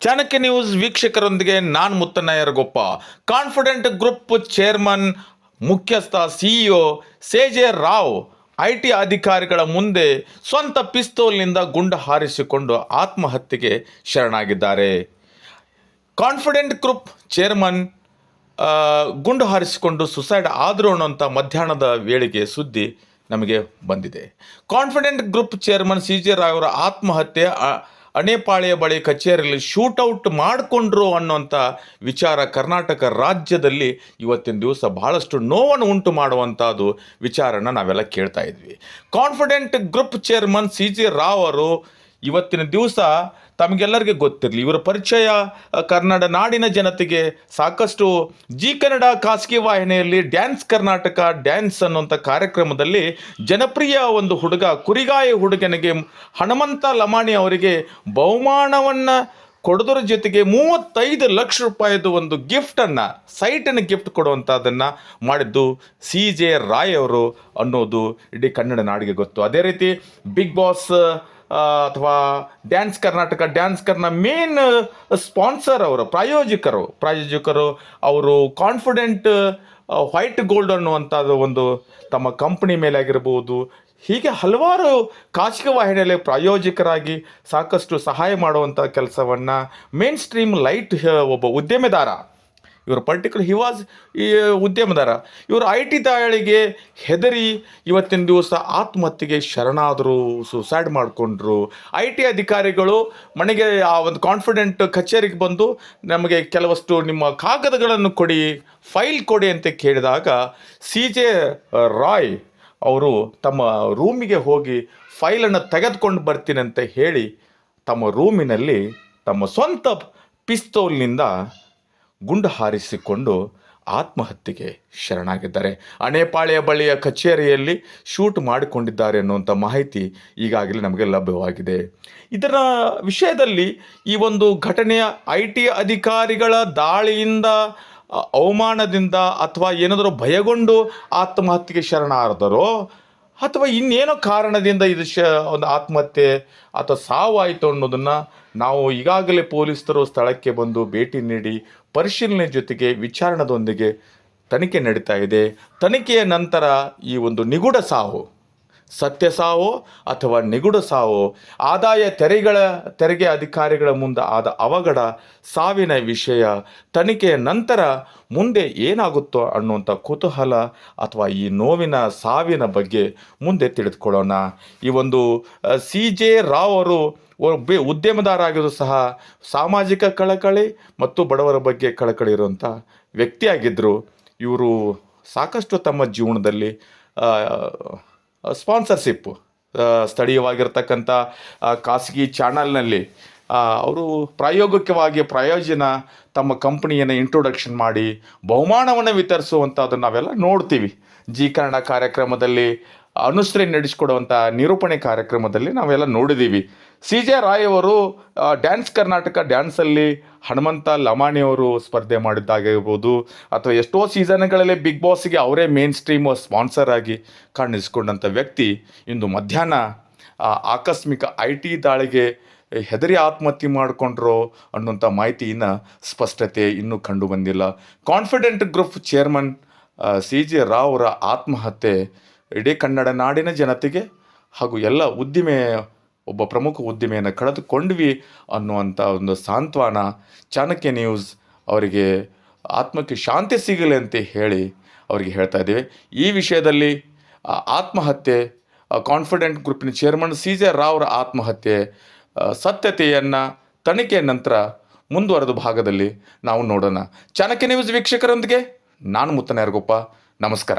Chanakya news ವೀಕ್ಷಕರೊಂದಿಗೆ ನಾನು ಮುತ್ತನಾಯರಗೊಪ್ಪ ಕಾನ್ಫಿಡೆಂಟ್ ಗ್ರೂಪ್ ಚೇರ್ಮನ್ ಮುಖ್ಯಸ್ಥ CEO C J Rao I T ಅಧಿಕಾರಿಗಳ ಮುಂದೆ ಸ್ವಂತ ಪಿಸ್ತೋಲ್ನಿಂದ ಗುಂಡು ಹಾರಿಸಿಕೊಂಡು ಆತ್ಮಹತ್ಯೆಗೆ ಶರಣಾಗಿದ್ದಾರೆ. ಕಾನ್ಫಿಡೆಂಟ್ ಗ್ರೂಪ್ ಚೇರ್ಮನ್ ಗುಂಡು ಹಾರಿಸಿಕೊಂಡು ಸುಸೈಡ್ ಆದರು ಅನ್ನೋಂಥ ಮಧ್ಯಾಹ್ನದ ವೇಳೆಗೆ ಸುದ್ದಿ ನಮಗೆ ಬಂದಿದೆ. Confident group chairman C J Rao ಅವರ ಆತ್ಮಹತ್ಯೆ ಅಣೆಪಾಳೆಯ ಬಳಿ ಕಚೇರಿಯಲ್ಲಿ ಶೂಟೌಟ್ ಮಾಡಿಕೊಂಡ್ರು ಅನ್ನುವಂಥ ವಿಚಾರ ಕರ್ನಾಟಕ ರಾಜ್ಯದಲ್ಲಿ ಇವತ್ತಿನ ದಿವಸ ಬಹಳಷ್ಟು ನೋವನ್ನು ಉಂಟು ಮಾಡುವಂಥದ್ದು ವಿಚಾರನ ನಾವೆಲ್ಲ ಕೇಳ್ತಾ ಇದ್ವಿ. Confident group chairman C G Rao ಅವರು ಇವತ್ತಿನ ದಿವಸ ತಮಗೆಲ್ಲರಿಗೆ ಗೊತ್ತಿರಲಿ, ಇವರ ಪರಿಚಯ ಕನ್ನಡ ನಾಡಿನ ಜನತೆಗೆ ಸಾಕಷ್ಟು ಜಿ ಕನ್ನಡ ಖಾಸಗಿ ವಾಹಿನಿಯಲ್ಲಿ ಡ್ಯಾನ್ಸ್ ಕರ್ನಾಟಕ ಡ್ಯಾನ್ಸ್ ಅನ್ನುವಂಥ ಕಾರ್ಯಕ್ರಮದಲ್ಲಿ ಜನಪ್ರಿಯ ಒಂದು ಹುಡುಗ, ಕುರಿಗಾಯಿ ಹುಡುಗನಿಗೆ ಹನುಮಂತ ಲಮಾಣಿ ಅವರಿಗೆ ಬಹುಮಾನವನ್ನು ಕೊಡೋದ್ರ ಜೊತೆಗೆ ಮೂವತ್ತೈದು ಲಕ್ಷ ರೂಪಾಯಿದು ಒಂದು ಗಿಫ್ಟನ್ನು ಸೈಟನ್ನು ಗಿಫ್ಟ್ ಕೊಡುವಂಥದ್ದನ್ನು ಮಾಡಿದ್ದು ಸಿ ಜೆ ರಾಯ್ ಅವರು ಅನ್ನೋದು ಇಡೀ ಕನ್ನಡ ನಾಡಿಗೆ ಗೊತ್ತು. ಅದೇ ರೀತಿ ಬಿಗ್ ಬಾಸ್ ಅಥವಾ ಡ್ಯಾನ್ಸ್ ಕರ್ನಾಟಕ ಡ್ಯಾನ್ಸ್ ಕರ್ನ ಮೇನ್ ಸ್ಪಾನ್ಸರ್ ಅವರು, ಪ್ರಾಯೋಜಕರು. ಪ್ರಾಯೋಜಕರು ಅವರು ಕಾನ್ಫಿಡೆಂಟ್ ವೈಟ್ ಗೋಲ್ಡ್ ಅನ್ನುವಂಥದ್ದು ಒಂದು ತಮ್ಮ ಕಂಪ್ನಿ ಮೇಲೆ ಆಗಿರ್ಬೋದು ಹೀಗೆ ಹಲವಾರು ಖಾಸಗಿ ವಾಹಿನಿಯಲ್ಲಿ ಪ್ರಾಯೋಜಕರಾಗಿ ಸಾಕಷ್ಟು ಸಹಾಯ ಮಾಡುವಂಥ ಕೆಲಸವನ್ನು ಮೇನ್ ಸ್ಟ್ರೀಮ್ ಲೈಟ್ ಒಬ್ಬ ಉದ್ಯಮೆದಾರ ಇವರು ಪರ್ಟಿಕ್ಯುಲರ್ ಹಿ ವಾಸ್ ಈ, ಉದ್ಯಮದಾರ. ಇವರು ಐ ಟಿ ದಾಳಿಗೆ ಹೆದರಿ ಇವತ್ತಿನ ದಿವಸ ಆತ್ಮಹತ್ಯೆಗೆ ಶರಣಾದರು ಸುಸೈಡ್ ಮಾಡಿಕೊಂಡ್ರು. ಐ ಟಿ ಅಧಿಕಾರಿಗಳು ಮನೆಗೆ ಆ ಒಂದು ಕಾನ್ಫಿಡೆಂಟ್ ಕಚೇರಿಗೆ ಬಂದು ನಮಗೆ ಕೆಲವಷ್ಟು ನಿಮ್ಮ ಕಾಗದಗಳನ್ನು ಕೊಡಿ ಫೈಲ್ ಕೊಡಿ ಅಂತ ಕೇಳಿದಾಗ ಸಿ ಜೆ ರಾಯ್ ಅವರು ತಮ್ಮ ರೂಮಿಗೆ ಹೋಗಿ ಫೈಲನ್ನು ತೆಗೆದುಕೊಂಡು ಬರ್ತೀನಂತ ಹೇಳಿ ತಮ್ಮ ರೂಮಿನಲ್ಲಿ ತಮ್ಮ ಸ್ವಂತ ಪಿಸ್ತೂಲ್ನಿಂದ ಗುಂಡು ಹಾರಿಸಿಕೊಂಡು ಆತ್ಮಹತ್ಯೆಗೆ ಶರಣಾಗಿದ್ದಾರೆ. ಅಣೆಪಾಳೆಯ ಬಳಿಯ ಕಚೇರಿಯಲ್ಲಿ ಶೂಟ್ ಮಾಡಿಕೊಂಡಿದ್ದಾರೆ ಅನ್ನುವಂಥ ಮಾಹಿತಿ ಈಗಾಗಲೇ ನಮಗೆ ಲಭ್ಯವಾಗಿದೆ. ಇದರ ವಿಷಯದಲ್ಲಿ ಈ ಒಂದು ಘಟನೆಯ ಐ ಟಿ ಅಧಿಕಾರಿಗಳ ದಾಳಿಯಿಂದ ಅವಮಾನದಿಂದ ಅಥವಾ ಏನಾದರೂ ಭಯಗೊಂಡು ಆತ್ಮಹತ್ಯೆಗೆ ಶರಣಾರದರೋ ಅಥವಾ ಇನ್ನೇನೋ ಕಾರಣದಿಂದ ಇದು ಶ, ಒಂದು ಆತ್ಮಹತ್ಯೆ ಅಥವಾ ಸಾವಾಯಿತು ಅನ್ನೋದನ್ನು ನಾವು ಈಗಾಗಲೇ ಪೊಲೀಸರು ಸ್ಥಳಕ್ಕೆ ಬಂದು ಭೇಟಿ ನೀಡಿ ಪರಿಶೀಲನೆ ಜೊತೆಗೆ ವಿಚಾರಣದೊಂದಿಗೆ ತನಿಖೆ ನಡೀತಾ ಇದೆ. ತನಿಖೆಯ ನಂತರ ಈ ಒಂದು ನಿಗೂಢ ಸಾವು. ಸತ್ಯ ಸಾವೋ ಅಥವಾ ನಿಗೂಢ ಸಾವೋ? ಆದಾಯ ತೆರಿಗೆಗಳ, ತೆರಿಗೆ ಅಧಿಕಾರಿಗಳ ಮುಂದೆ ಆದ ಅವಘಡ, ಸಾವಿನ ವಿಷಯ, ತನಿಖೆಯ ನಂತರ ಮುಂದೆ ಏನಾಗುತ್ತೋ ಅನ್ನುವಂಥ ಕುತೂಹಲ ಅಥವಾ ಈ ನೋವಿನ ಸಾವಿನ ಬಗ್ಗೆ ಮುಂದೆ ತಿಳಿದುಕೊಳ್ಳೋಣ. ಈ ಒಂದು ಸಿ ಜೆ ರಾವ್ ಅವರು ಒಬ್ಬ ಉದ್ಯಮದಾರ ಆಗಿದ್ರು ಸಹ ಸಾಮಾಜಿಕ ಕಳಕಳಿ ಮತ್ತು ಬಡವರ ಬಗ್ಗೆ ಕಳಕಳಿ ಇರುವಂಥ ವ್ಯಕ್ತಿಯಾಗಿದ್ದರು. ಇವರು ಸಾಕಷ್ಟು ತಮ್ಮ ಜೀವನದಲ್ಲಿ ಸ್ಪಾನ್ಸರ್ಶಿಪ್ಪು ಸ್ಥಳೀಯವಾಗಿರ್ತಕ್ಕಂಥ ಖಾಸಗಿ ಚಾನಲ್ನಲ್ಲಿ ಅವರು ಪ್ರಾಯೋಗಿಕವಾಗಿ ಪ್ರಾಯೋಜನ ತಮ್ಮ ಕಂಪ್ನಿಯನ್ನು ಇಂಟ್ರೊಡಕ್ಷನ್ ಮಾಡಿ, ಬಹುಮಾನವನ್ನು ವಿತರಿಸುವಂಥದ್ದನ್ನು ನಾವೆಲ್ಲ ನೋಡ್ತೀವಿ. ಜಿ ಕನ್ನಡ ಕಾರ್ಯಕ್ರಮದಲ್ಲಿ ಅನುಸರಿ ನಡೆಸಿಕೊಡುವಂಥ ನಿರೂಪಣೆ ಕಾರ್ಯಕ್ರಮದಲ್ಲಿ ನಾವೆಲ್ಲ ನೋಡಿದ್ದೀವಿ. ಸಿ ಜೆ ರಾಯ್ ಅವರು ಡ್ಯಾನ್ಸ್ ಕರ್ನಾಟಕ ಡ್ಯಾನ್ಸಲ್ಲಿ ಹನುಮಂತ ಲಮಾಣಿ ಅವರು ಸ್ಪರ್ಧೆ ಮಾಡಿದ್ದಾಗಿರ್ಬೋದು, ಅಥವಾ ಎಷ್ಟೋ ಸೀಸನ್ಗಳಲ್ಲಿ ಬಿಗ್ ಬಾಸ್ಗೆ ಅವರೇ ಮೇನ್ ಸ್ಟ್ರೀಮ್ ಸ್ಪಾನ್ಸರ್ ಆಗಿ ಕಾಣಿಸಿಕೊಂಡಂಥ ವ್ಯಕ್ತಿ ಇಂದು ಮಧ್ಯಾಹ್ನ ಆಕಸ್ಮಿಕ ಐ ಟಿ ದಾಳಿಗೆ ಹೆದರಿ ಆತ್ಮಹತ್ಯೆ ಮಾಡಿಕೊಂಡ್ರು ಅನ್ನುವಂಥ ಮಾಹಿತಿಯನ್ನು ಸ್ಪಷ್ಟತೆ ಇನ್ನೂ ಕಂಡು ಬಂದಿಲ್ಲ. Confident group chairman C J Rao ಅವರ ಆತ್ಮಹತ್ಯೆ ಇಡೀ ಕನ್ನಡ ನಾಡಿನ ಜನತೆಗೆ ಹಾಗೂ ಎಲ್ಲ ಉದ್ದಿಮೆ ಒಬ್ಬ ಪ್ರಮುಖ ಉದ್ದಿಮೆಯನ್ನು ಕಳೆದುಕೊಂಡ್ವಿ ಅನ್ನುವಂಥ ಒಂದು ಸಾಂತ್ವನ ಚಾಣಕ್ಯ ನ್ಯೂಸ್ ಅವರಿಗೆ ಆತ್ಮಕ್ಕೆ ಶಾಂತಿ ಸಿಗಲಿ ಅಂತ ಹೇಳಿ ಅವರಿಗೆ ಹೇಳ್ತಾ ಇದ್ದೀವಿ. ಈ ವಿಷಯದಲ್ಲಿ ಆತ್ಮಹತ್ಯೆ ಕಾನ್ಫಿಡೆಂಟ್ ಗ್ರೂಪಿನ ಚೇರ್ಮನ್ ಸಿ ಜೆ ರಾವ್ರ ಆತ್ಮಹತ್ಯೆ ಸತ್ಯತೆಯನ್ನು ತನಿಖೆಯ ನಂತರ ಮುಂದುವರೆದ ಭಾಗದಲ್ಲಿ ನಾವು ನೋಡೋಣ. ಚಾಣಕ್ಯ ನ್ಯೂಸ್ ವೀಕ್ಷಕರೊಂದಿಗೆ ನಾನು ಮುತ್ತನಾಯರ್ಗೊಪ್ಪ ನಮಸ್ಕಾರ.